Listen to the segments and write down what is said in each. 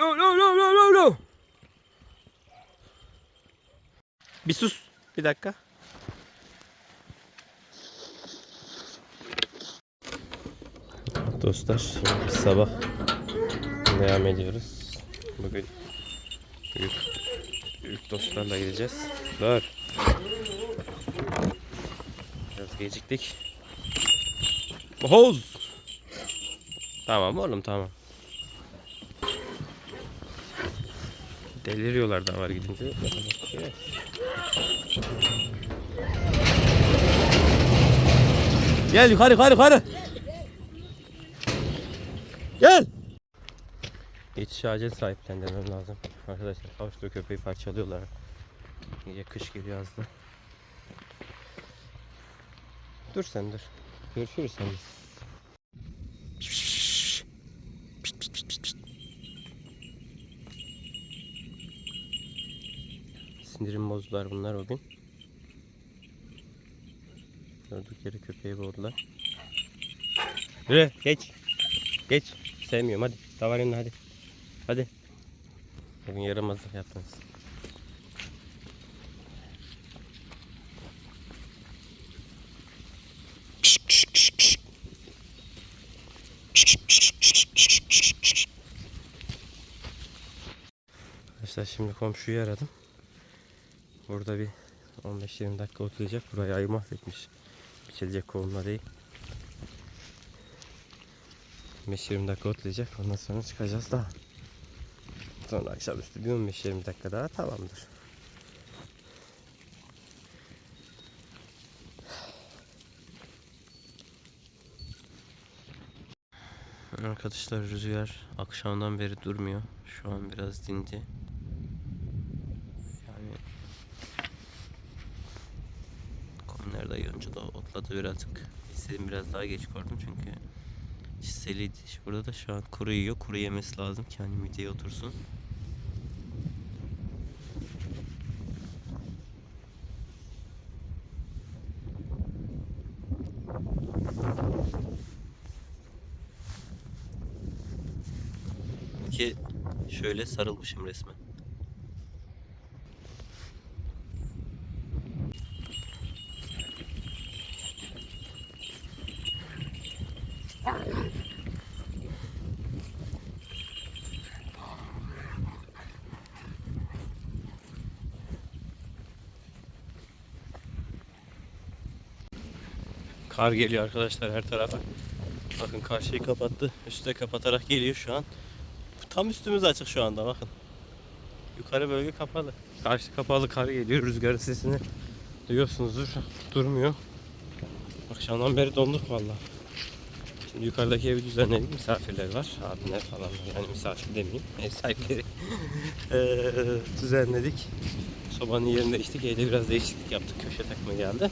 No no no no no no. Bir sus. Bir dakika. Dostlar sabah devam ediyoruz. Bugün büyük, büyük dostlarla gideceğiz. Dur. Biraz geciktik. Hoz. Tamam oğlum tamam. Deliriyorlar da var gidince. Gel yukarı yukarı yukarı. Gel. Yetiş acil sahiplendirmem lazım. Arkadaşlar kavuştuğu köpeği parçalıyorlar. İyice kış geliyor azda. Dur sen dur. Görüşürüz sen. Sindirim bozdular bunlar o gün. Durduk yere köpeği boğdular. Yürü geç. Geç. Sevmiyorum hadi. Davar önüne hadi. Hadi. Bugün yaramazlık yaptınız. Arkadaşlar şimdi komşuyu aradım. Burada bir 15-20 dakika oturacak. Burayı ayı mahvetmiş. Biçilecek kovumla değil. 15-20 dakika oturacak. Ondan sonra çıkacağız daha. Sonra akşamüstü bir 15-20 dakika daha tamamdır. Arkadaşlar rüzgar akşamdan beri durmuyor. Şu an biraz dindi. Yani Koyunlar da yonca da birazcık. İstedim biraz daha geç koydum çünkü çiseliydi. Burada da şu an kuru yiyor. Kuru yemesi lazım ki hani mideye otursun. Ki şöyle sarılmışım resmen. Kar geliyor arkadaşlar her tarafa. Bakın karşıyı kapattı. Üstte kapatarak geliyor şu an. Tam üstümüz açık şu anda bakın. Yukarı bölge kapalı. Karşı kapalı kar geliyor. Rüzgarın sesini duyuyorsunuzdur. Durmuyor. Akşamdan beri donduk valla. Şimdi yukarıdaki evi düzenledik. Misafirler var. Abiler falan var. Yani misafir demeyeyim. Ev sahipleri. Düzenledik. Sobanın yerinde içtik. Evde biraz değişiklik yaptık. Köşe takımı geldi.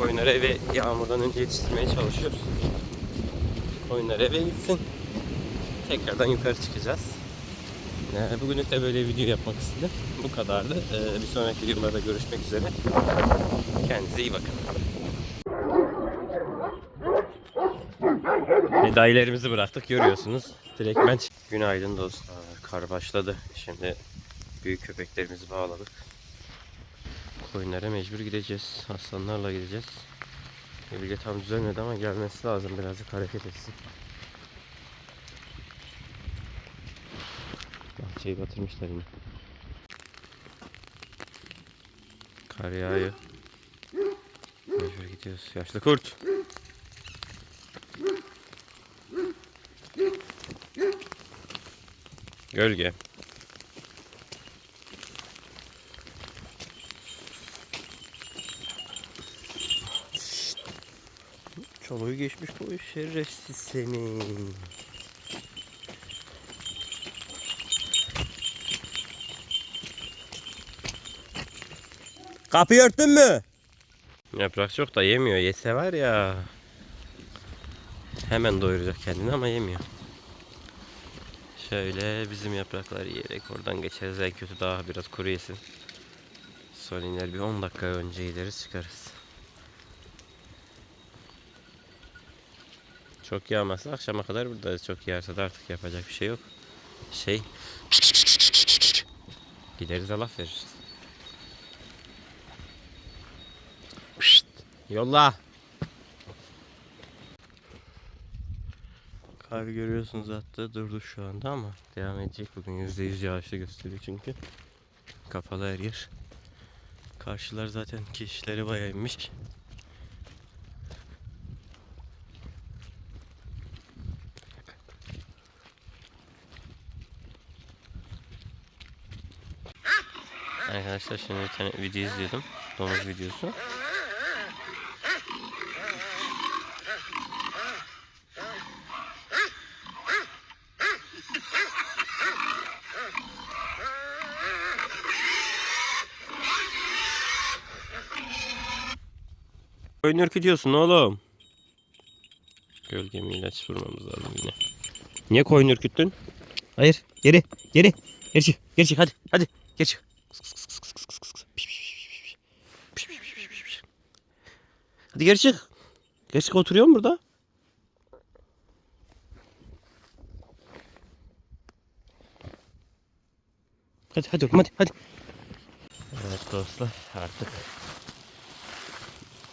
Koyunları eve yağmurdan önce yetiştirmeye çalışıyoruz. Koyunlar eve gitsin. Tekrardan yukarı çıkacağız. Ee, bugünlük de böyle video yapmak istedim. Bu kadardı. Ee, bir sonraki videolarda görüşmek üzere. Kendinize iyi bakın. Medailerimizi bıraktık görüyorsunuz. Direktmen Günaydın dostlar. Kar başladı. Şimdi büyük köpeklerimizi bağladık. Koyunlara mecbur gideceğiz. Aslanlarla gideceğiz. Bilge tam düzelmedi ama gelmesi lazım. Birazcık hareket etsin. Bahçeyi batırmışlar yine. Kar yağıyor. Mecbur gidiyoruz. Yaşlı kurt. Gölge. Çoluğu geçmiş bu şerefsiz seni. Kapıyı örttün mü? Yaprak çok da yemiyor. Yese var ya. Hemen doyuracak kendini ama yemiyor. Şöyle bizim yaprakları yiyerek oradan geçeriz. En kötü daha biraz kuru yesin. Sonra iner bir 10 dakika önce gideriz çıkarız. Çok yağmazsa akşama kadar buradayız. Çok yağarsa da artık yapacak bir şey yok. Şey gideriz Allah verir. Pişt, Yolla. Kar görüyorsunuz hatta durdu şu anda ama devam edecek bugün %100 yağışlı gösteriyor çünkü. Kapalı her yer. Karşılar zaten kişileri bayağı inmiş. Arkadaşlar şimdi bir tane video izliyordum. Domuz videosu. Koyun ürkütüyorsun oğlum. Gölgemi ilaç vurmamız lazım yine. Niye koyun ürküttün? Hayır. Geri. Geri. Geri çık. Geri çık. Hadi. Hadi. Geri çık. Hadi geri çık. Geri çık oturuyor mu burada? Hadi hadi oğlum hadi hadi. Evet dostlar artık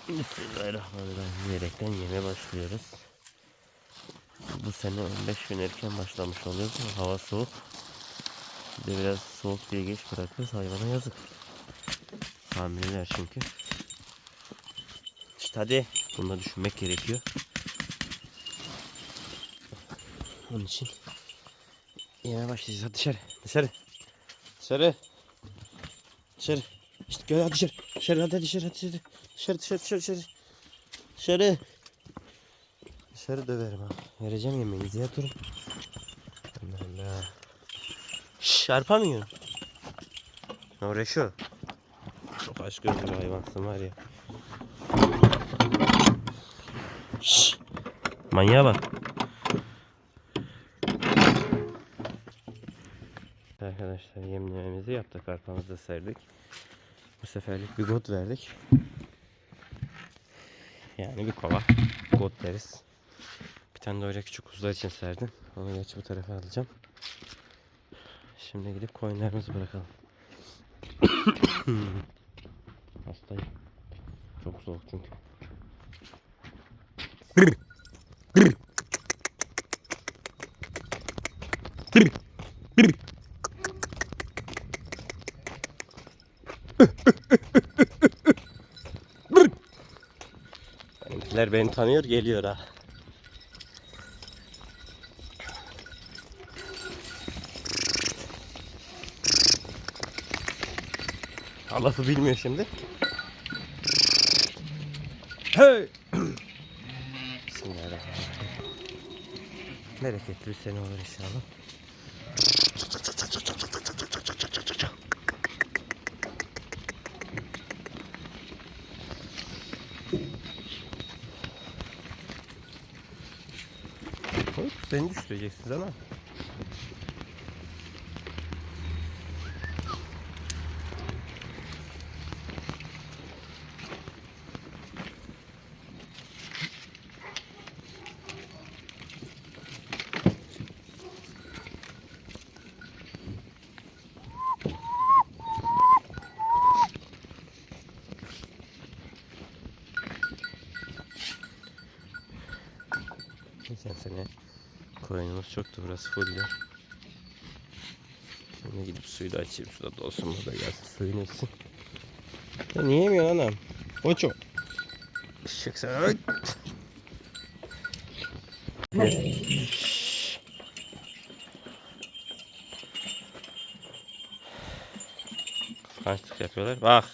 Bismillahirrahmanirrahim diyerekten yeme başlıyoruz. Bu sene 15 gün erken başlamış oluyoruz hava soğuk. Bir de biraz soğuk diye geç bırakıyoruz hayvana yazık. Hamileler çünkü. Hadi bunu da düşünmek gerekiyor. Onun için yeme başlayacağız. Hadi dışarı dışarı. Dışarı. Dışarı. İşte gel hadi dışarı. Dışarı hadi dışarı hadi dışarı. Dışarı dışarı dışarı dışarı. Dışarı. Dışarı döverim ha. Vereceğim yemeğinizi ya durun. Allah Allah. Şş, arpa mı? Oraya şu. Çok aç gözlü hayvansın var ya. Şş. Manyağa bak. Arkadaşlar yemlememizi yaptık. Arpamızı da serdik. Bu seferlik bir got verdik. Yani bir kova got deriz. Bir tane de öyle küçük kuzular için serdim. Onu geç bu tarafa alacağım. Şimdi gidip koyunlarımızı bırakalım. Hastayım. Çok soğuk çünkü. Benimkiler beni tanıyor geliyor ha. Lafı bilmiyor şimdi. Hey! Bereketli bir sene olur inşallah. Hop, Beni düşüreceksiniz ama. Geçen sene koyunumuz çoktu burası full Şimdi gidip suyu da açayım. Suda dolsun burada gelsin suyun içsin. Ya niye yemiyorsun anam? Koço. Şık sen. Ay. Kıskançlık yapıyorlar. Bak.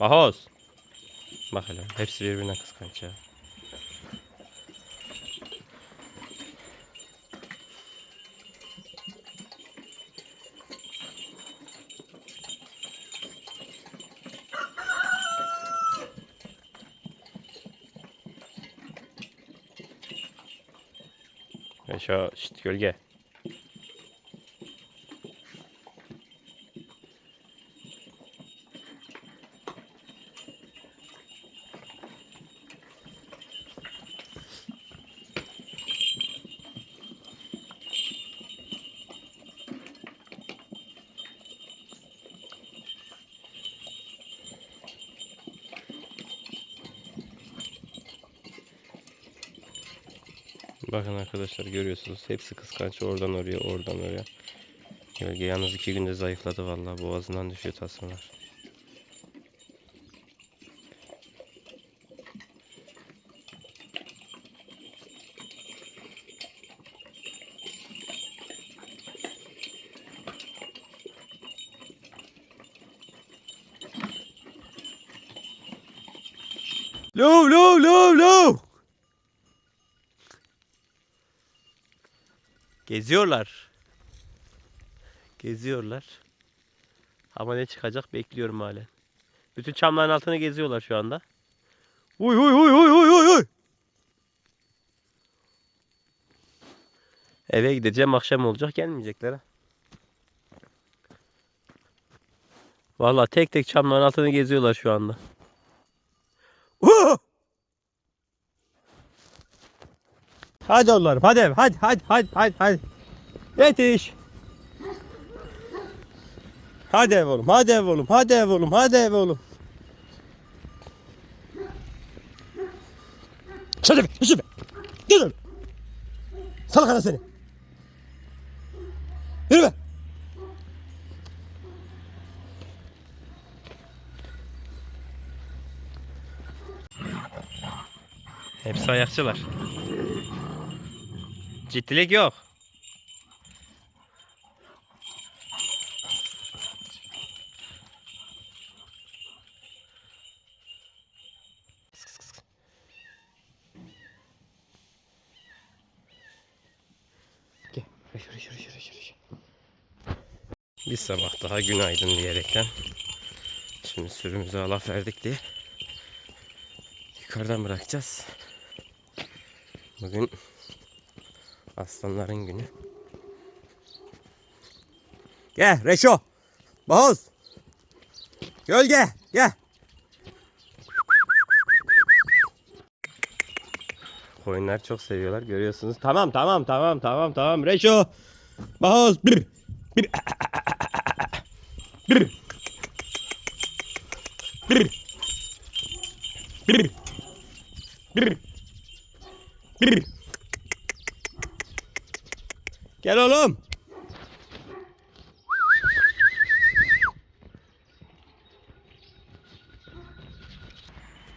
Bahoz. Bak hele. Hepsi birbirine kıskanç ya. Yaşa. Şşt gölge. Bakın arkadaşlar görüyorsunuz. Hepsi kıskanç. Oradan oraya, oradan oraya. Gölge yalnız iki günde zayıfladı vallahi. Boğazından düşüyor tasmalar. Lo lo lo lo. Geziyorlar. Geziyorlar. Ama ne çıkacak bekliyorum halen. Bütün çamların altını geziyorlar şu anda. Uy uy uy uy uy uy uy. Eve gideceğim akşam olacak gelmeyecekler ha. Vallahi tek tek çamların altını geziyorlar şu anda. Huh! Hadi oğlum hadi hadi hadi hadi hadi hadi. Yetiş. Hadi ev oğlum hadi ev oğlum hadi ev oğlum hadi ev oğlum. Şöyle bir şöyle bir. Gel oğlum. Salak ana seni. Yürü be. Hepsi ayakçılar. Ciddilik yok. Bir sabah daha günaydın diyerekten. Şimdi sürümüzü alaf verdik diye yukarıdan bırakacağız. Bugün aslanların günü. Gel Reşo. Boğaz. Gölge. Gel. Koyunlar çok seviyorlar görüyorsunuz. Tamam tamam tamam tamam tamam Reşo. Boğaz. Bir. Bir. Bir. Bir. Bir. Bir. Bir. Gel oğlum.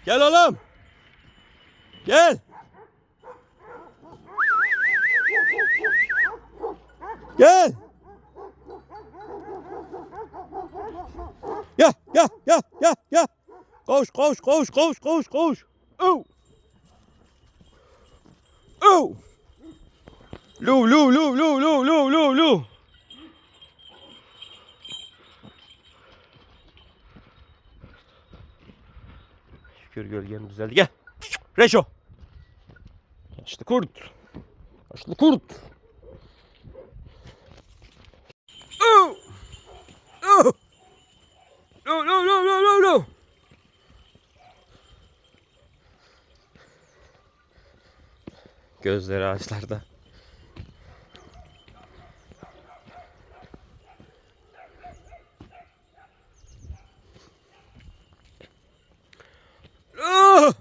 Gel oğlum. Gel. Gel. Ya ya ya ya ya. Koş koş koş koş koş koş. Oh. Oh. Lu lu lu lu lu lu lu lu. Şükür gölgem düzeldi. Gel. Reşo. Yaşlı kurt. Yaşlı kurt. Oh. Oh. No no no no no no. Gözleri ağaçlarda. Ah!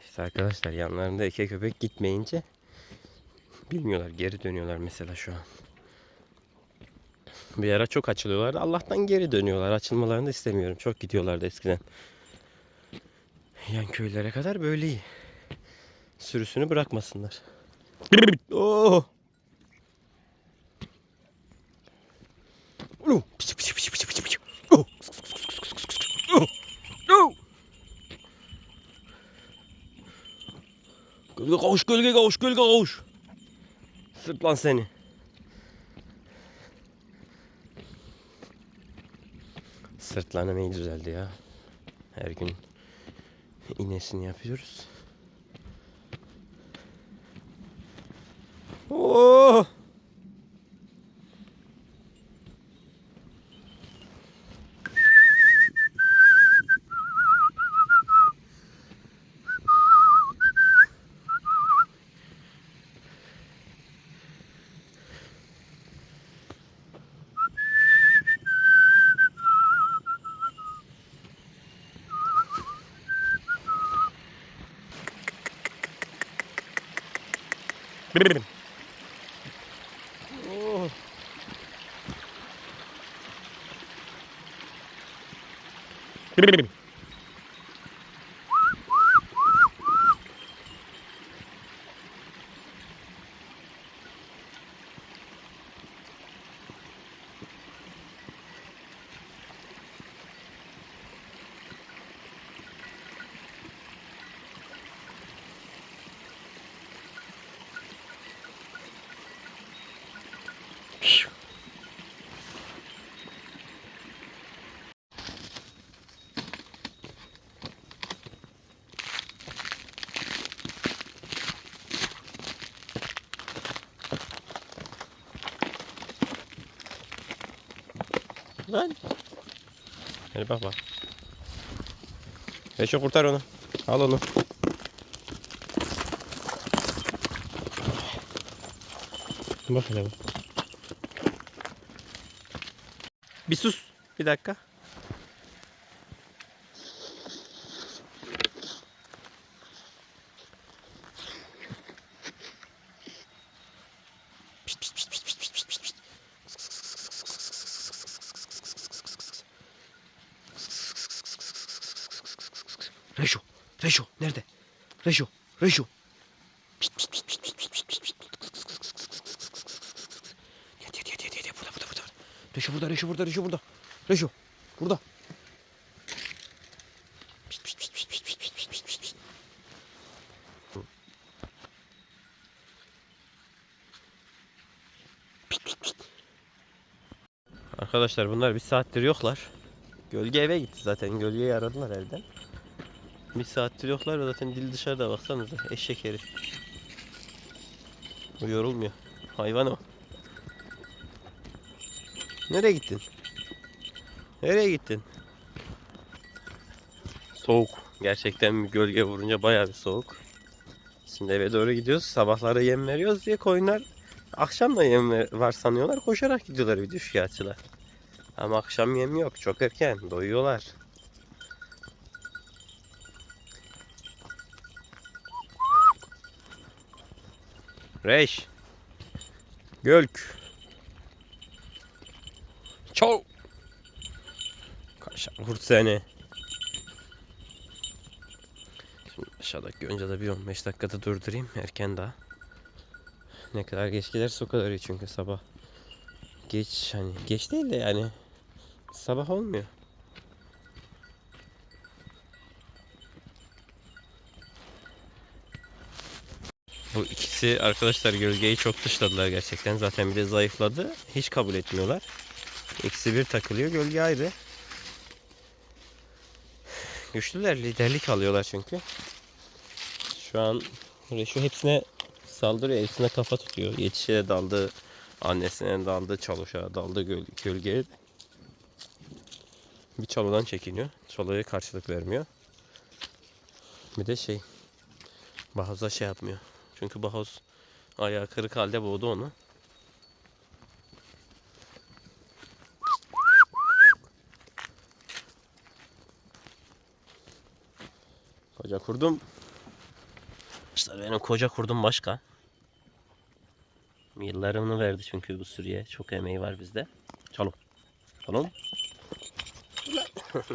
İşte arkadaşlar yanlarında iki köpek gitmeyince bilmiyorlar geri dönüyorlar mesela şu an. Bir ara çok açılıyorlardı. Allah'tan geri dönüyorlar. Açılmalarını da istemiyorum. Çok gidiyorlardı eskiden. Yan köylere kadar böyle iyi. Sürüsünü bırakmasınlar. Oh. Oh. Piçi, piçi, piçi, piçi, piçi, piçi. Oh. Oh. Oh. Gölge koş, gölge koş, gölge koş. Sırt lan seni. Sırtlanım iyi düzeldi ya. Her gün iğnesini yapıyoruz. Bim bim bim. Hadi bak bak. Reşo kurtar onu. Al onu. Bak hele bak. Bir sus. Bir dakika. Pişt, pişt, pişt, pişt, pişt, pişt, pişt, pişt. Reşo, Reşo nerede? Reşo, Reşo. Pişt, pişt, pişt, pişt, pişt, pişt, pişt, pişt. Gel, gel, gel, gel, gel, burada, burada, burada. Reşo burada, Reşo burada, Reşo burada. Reşo, burada. Pişt, pişt, pişt, pişt, pişt, pişt, pişt, pişt, pişt. Arkadaşlar bunlar bir saattir yoklar. Gölge eve gitti zaten. Gölgeyi aradılar evden. Bir saattir yoklar ve zaten dil dışarıda baksanıza. Eşek herif. Bu yorulmuyor. Hayvan o. Nereye gittin? Nereye gittin? Soğuk. Gerçekten bir gölge vurunca bayağı bir soğuk. Şimdi eve doğru gidiyoruz. Sabahları yem veriyoruz diye koyunlar akşam da yem var sanıyorlar. Koşarak gidiyorlar bir düşük açılar. Ama akşam yem yok. Çok erken. Doyuyorlar. Reş. Gölk. Çov. Kaşar kurt seni. Şimdi aşağıdaki önce de bir 15 dakikada durdurayım. Erken daha. Ne kadar geç giderse o kadar iyi çünkü sabah. Geç hani geç değil de yani sabah olmuyor. Bu ikisi arkadaşlar gölgeyi çok dışladılar gerçekten. Zaten bir de zayıfladı. Hiç kabul etmiyorlar. İkisi bir takılıyor. Gölge ayrı. Güçlüler. Liderlik alıyorlar çünkü. Şu an şu hepsine saldırıyor. Hepsine kafa tutuyor. Yetişe daldı. Annesine daldı. Çalışa daldı göl gölgeye. Bir çalıdan çekiniyor. Çalıya karşılık vermiyor. Bir de şey Bahoz'a şey yapmıyor. Çünkü Bahoz ayağı kırık halde boğdu onu. Koca kurdum. İşte benim koca kurdum başka. Yıllarını verdi çünkü bu sürüye. Çok emeği var bizde. Çalım. Çalım.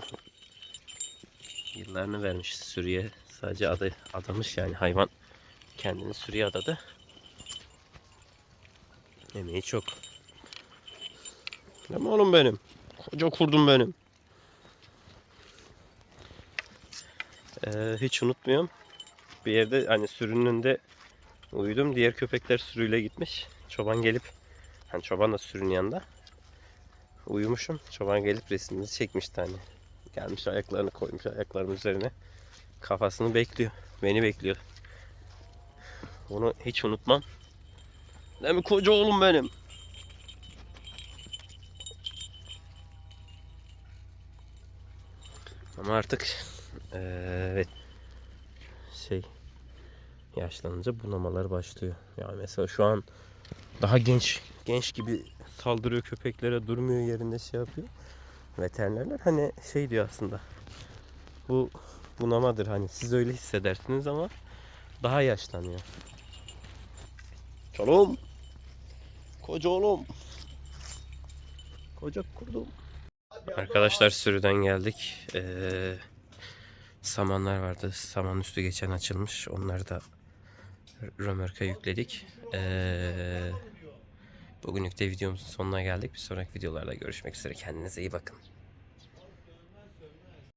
Yıllarını vermiş sürüye. Sadece adı adamış yani hayvan kendini sürüye adadı. Emeği çok. Mi oğlum benim? Koca kurdum benim. Ee, hiç unutmuyorum. Bir yerde hani sürünün önünde uyudum. Diğer köpekler sürüyle gitmiş. Çoban gelip hani çoban da sürünün yanında. Uyumuşum. Çoban gelip resmini çekmişti hani. Gelmiş ayaklarını koymuş ayaklarımın üzerine. Kafasını bekliyor. Beni bekliyor. Onu hiç unutmam. Değil mi koca oğlum benim? Ama artık evet şey yaşlanınca bunamalar başlıyor. Yani mesela şu an daha genç genç gibi saldırıyor köpeklere durmuyor yerinde şey yapıyor. Veterinerler hani şey diyor aslında. Bu bunamadır hani siz öyle hissedersiniz ama daha yaşlanıyor. Çalım. Koca oğlum. Koca kurdum. Arkadaşlar sürüden geldik. Ee, samanlar vardı. Saman üstü geçen açılmış. Onları da römorka yükledik. Ee, bugünlük de videomuzun sonuna geldik. Bir sonraki videolarda görüşmek üzere. Kendinize iyi bakın.